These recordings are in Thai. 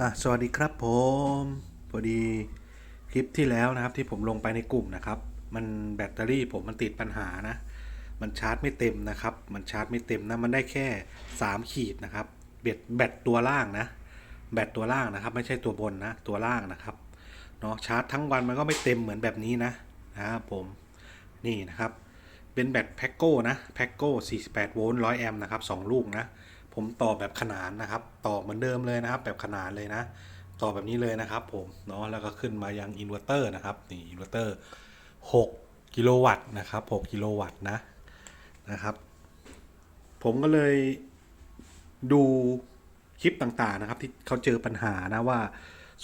่สวัสดีครับผมพอดีคลิปที่แล้วนะครับที่ผมลงไปในกลุ่มนะครับ มันแบตเตอรี่ผมมันติดปัญหานะ มันชาร์จไม่เต็มนะครับ มันชาร์จไม่เต็มนะมันได้แค่ 3 ขีดนะครับแบตแบตตัวล่างนะ แบตตัวล่างนะครับ ไม่ใช่ตัวบนนะตัวล่างนะครับเนาะชาร์จทั้งวันมันก็ไม่เต็มเหมือนแบบนี้นะนะครับผมนี่นะครับ เป็นแบตแพ็กโก้นะแพ็กโก้48โวลต์100แอมป์นะครับ2ลูกนะ ผมต่อแบบขนานนะครับ ต่อเหมือนเดิมเลยนะครับ แบบขนานเลยนะ ต่อแบบนี้เลยนะครับ ผมเนาะแล้วก็ขึ้นมายังอินเวอร์เตอร์นะครับนี่อินเวอร์เตอร์6กิโลวัตต์นะครับ6กิโลวัตต์นะนะครับ ผมก็เลยดูคลิปต่างๆนะครับ ที่เขาเจอปัญหานะว่า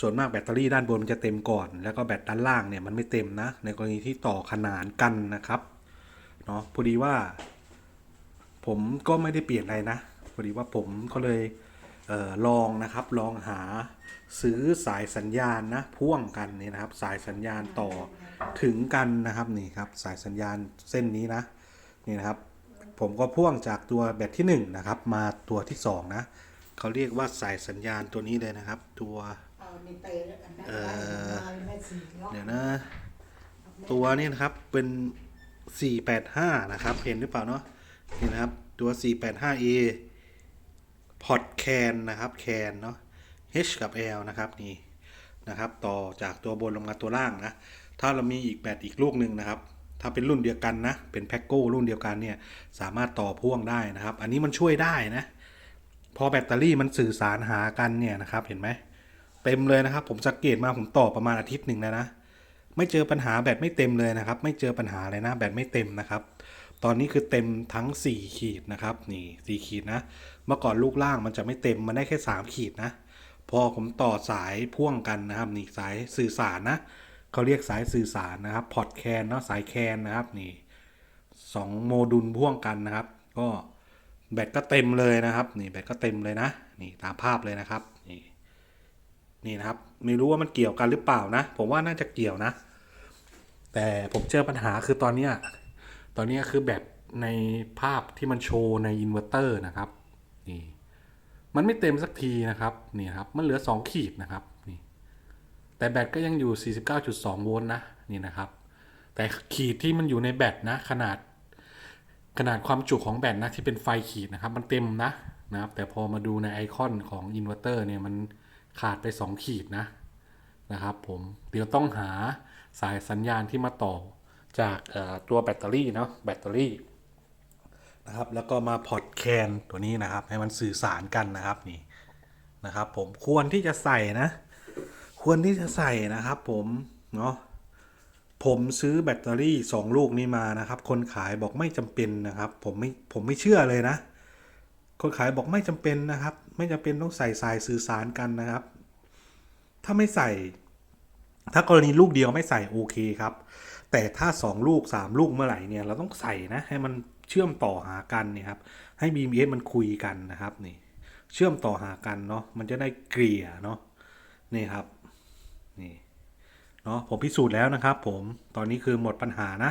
ส่วนมากแบตเตอรี่ด้านบนมันจะเต็มก่อน แล้วก็แบตด้านล่างเนี่ยมันไม่เต็มนะ ในกรณีที่ต่อขนานกันนะครับเนาะพอดีว่า ผมก็ไม่ได้เปลี่ยนอะไรนะ อดีว่าผมก็เลยเออลองนะครับลองหาซื้อสายสัญญาณนะพ่วงกันนี่นะครับ สายสัญญาณต่อถึงกันนะครับนี่ครับ สายสัญญาณเส้นนี้นะนี่นะครับ ผมก็พ่วงจากตัวแบตที่หนึ่งนะครับ มาตัวที่สองนะเขาเรียกว่าสายสัญญาณตัวนี้เลยนะครับ ตัวเเดี๋ยวนะ ตัวนี้นะครับเป็น 485 นะครับ เห็นหรือเปล่าเนาะนี่นะครับตัว 485A พอร์ตแคนนะครับแคนเนาะ H กับ L นะครับนี่นะครับต่อจากตัวบนลงมาตัวล่างนะ ถ้าเรามีอีกแบตอีกลูกหนึ่งนะครับ ถ้าเป็นรุ่นเดียวกันนะ เป็นแพ็กโก้รุ่นเดียวกันเนี่ย สามารถต่อพ่วงได้นะครับ อันนี้มันช่วยได้นะ พอแบตเตอรี่มันสื่อสารหากันเนี่ยนะครับ เห็นไหม เต็มเลยนะครับ ผมสังเกตมาผมต่อประมาณอาทิตย์หนึ่งแล้วนะ ไม่เจอปัญหาแบตไม่เต็มเลยนะครับ ไม่เจอปัญหาเลยนะ แบตไม่เต็มนะครับ ตอนนี้คือเต็มทั้ง 4 ขีดนะครับนี่4ขีดนะ เมื่อก่อนลูกล่างมันจะไม่เต็มมันได้แค่ 3 ขีดนะ พอผมต่อสายพ่วงกันนะครับนี่สายสื่อสารนะเขาเรียกสายสื่อสารนะครับพอร์ตแคนเนาะสายแคนนะครับนี่สองโมดูลพ่วงกันนะครับ ก็แบตก็เต็มเลยนะครับนี่แบตก็เต็มเลยนะนี่ตามภาพเลยนะครับนี่นี่นะครับไม่รู้ว่ามันเกี่ยวกันหรือเปล่านะ ผมว่าน่าจะเกี่ยวนะ แต่ผมเจอปัญหาคือตอนเนี้ย ตอนนี้คือแบตในภาพที่มันโชว์ในอินเวอร์เตอร์นะครับนี่มันไม่เต็มสักทีนะครับนี่ครับมันเหลือ 2 ขีดนะครับนี่แต่แบตก็ยังอยู่ 49.2 โวลต์นะนี่นะครับ แต่ขีดที่มันอยู่ในแบตนะขนาด ขนาดความจุของแบตนะที่เป็นไฟขีดนะครับ มันเต็มนะนะครับ แต่พอมาดูในไอคอนของอินเวอร์เตอร์เนี่ยมันขาดไป 2 ขีดนะนะครับ ผมเดี๋ยวต้องหาสายสัญญาณที่มาต่อ จากตัวแบตเตอรี่เนาะแบตเตอรี่นะครับแล้วก็มาพอร์ตแคนตัวนี้นะครับ ให้มันสื่อสารกันนะครับนี่นะครับ ผมควรที่จะใส่นะ ควรที่จะใส่นะครับ ผมเนาะผมซื้อแบตเตอรี่ 2 ลูกนี้มานะครับ คนขายบอกไม่จำเป็นนะครับ ผมไม่ผมไม่เชื่อเลยนะ คนขายบอกไม่จำเป็นนะครับ ไม่จำเป็นต้องใส่สายสื่อสารกันนะครับ ถ้าไม่ใส่ ถ้ากรณีลูกเดียวไม่ใส่โอเคครับ แต่ถ้า 2 ลูก 3 ลูกเมื่อไหร่เนี่ยเราต้องใส่นะให้มันเชื่อมต่อหากันเนี่ยครับให้ BMS มันคุยกันนะครับนี่เชื่อมต่อหากันเนาะมันจะได้เกลี่ยเนาะนี่ครับนี่เนาะผมพิสูจน์แล้วนะครับ ผมตอนนี้คือหมดปัญหานะ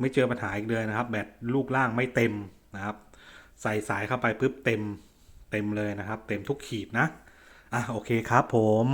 ไม่เจอปัญหาอีกเลยนะครับ แบตลูกล่างไม่เต็มนะครับ ใส่สายเข้าไปปุ๊บเต็มเต็มเลยนะครับ เต็มทุกขีดนะอะโอเคครับผม